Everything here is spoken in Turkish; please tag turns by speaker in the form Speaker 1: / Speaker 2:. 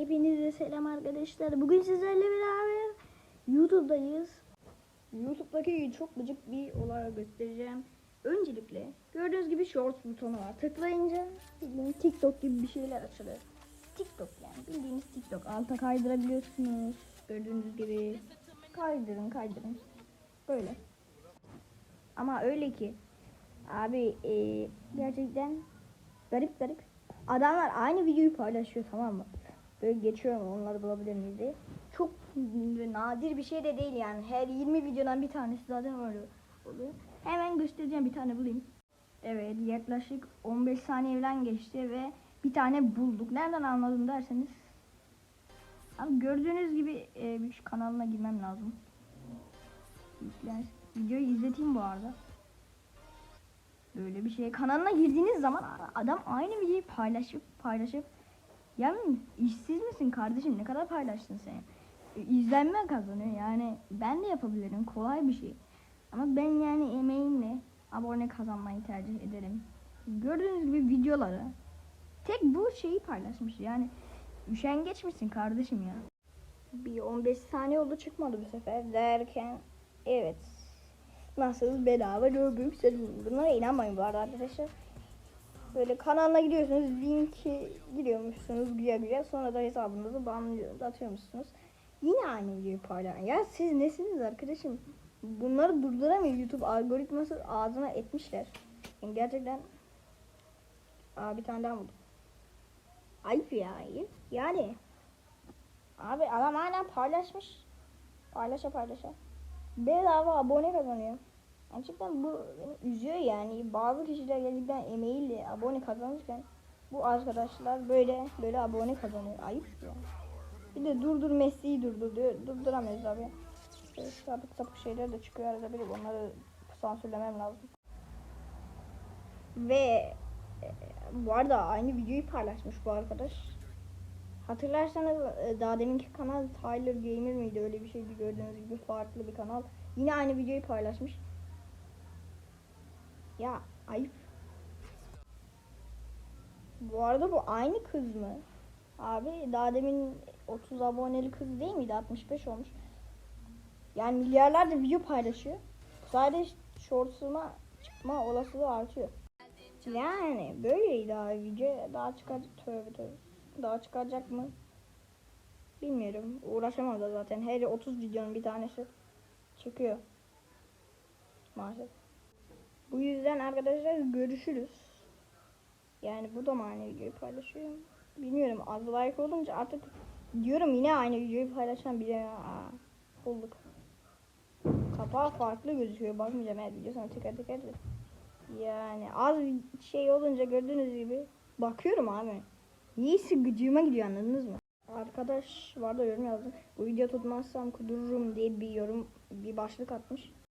Speaker 1: Hepinize selam arkadaşlar. Bugün sizlerle beraber YouTube'dayız. YouTube'daki çok gıcık bir olay göstereceğim. Öncelikle gördüğünüz gibi Shorts butonu var. Tıklayınca bildiğiniz TikTok gibi bir şeyler açılıyor. TikTok yani bildiğiniz TikTok. Alta kaydırabiliyorsunuz. Gördüğünüz gibi kaydırın kaydırın. Böyle. Ama öyle ki abi e, gerçekten garip garip adamlar aynı videoyu paylaşıyor tamam mı? Böyle geçiyorum onları bulabilir miyiz. Çok nadir bir şey de değil yani. Her 20 videodan bir tanesi zaten öyle oluyor. Hemen göstereceğim bir tane bulayım. Evet yaklaşık 15 saniye falan geçti ve bir tane bulduk. Nereden anladım derseniz. Abi gördüğünüz gibi e, bir kanalına girmem lazım. Yükler. Videoyu izleteyim bu arada. Böyle bir şey. Kanalına girdiğiniz zaman adam aynı videoyu paylaşıp paylaşıp yani işsiz misin kardeşim ne kadar paylaştın sen? E, İzlenme kazanıyor yani ben de yapabilirim kolay bir şey. Ama ben yani emeğimle abone kazanmayı tercih ederim. Gördüğünüz gibi videoları tek bu şeyi paylaşmış yani üşengeç misin kardeşim ya? Bir 15 saniye oldu çıkmadı bu sefer derken evet nasıl bedava Robux bunlara inanmayın bu arada arkadaşlar. Böyle kanalına gidiyorsunuz linki giriyormuşsunuz güya güya sonra da hesabınızı banlıyor atıyormuşsunuz. Yine aynı videoyu paylaşın. Ya siz nesiniz arkadaşım? Bunları durduramıyor YouTube algoritması ağzına etmişler. Yani gerçekten Aa bir tane daha buldum. Ayıp ya ayıp. Yani Abi adam hala paylaşmış. Paylaşa paylaşa. Bedava abone kazanıyor. Gerçekten bu beni üzüyor yani. Bazı kişiler gerçekten emeğiyle abone kazanırken bu arkadaşlar böyle böyle abone kazanıyor. Ayıp ya. Bir de durdur Messi'yi durdur diyor. Durduramıyoruz abi. Böyle sapık sapık şeyler de çıkıyor arada bir onları sansürlemem lazım. Ve e, bu arada aynı videoyu paylaşmış bu arkadaş. Hatırlarsanız e, daha deminki kanal Tyler Gamer miydi öyle bir şeydi gördüğünüz gibi farklı bir kanal. Yine aynı videoyu paylaşmış. Ya ayıp. Bu arada bu aynı kız mı? Abi daha demin 30 aboneli kız değil miydi? 65 olmuş. Yani milyarlarca video paylaşıyor. Sadece shorts'uma çıkma olasılığı artıyor. Yani böyleydi abi video daha çıkacak tövbe tövbe. Daha çıkacak mı? Bilmiyorum. Uğraşamam da zaten. Her 30 videonun bir tanesi çıkıyor. Maalesef. Bu yüzden arkadaşlar görüşürüz. Yani bu da aynı videoyu paylaşıyorum? Bilmiyorum az like olunca artık diyorum yine aynı videoyu paylaşan biri Aa, bulduk. Kapağı farklı gözüküyor. Bakmayacağım her videosuna teker teker de. Yani az şey olunca gördüğünüz gibi bakıyorum abi. Niyeyse gıcığıma gidiyor anladınız mı? Arkadaş var da yorum yazdı. Bu video tutmazsam kudururum diye bir yorum bir başlık atmış.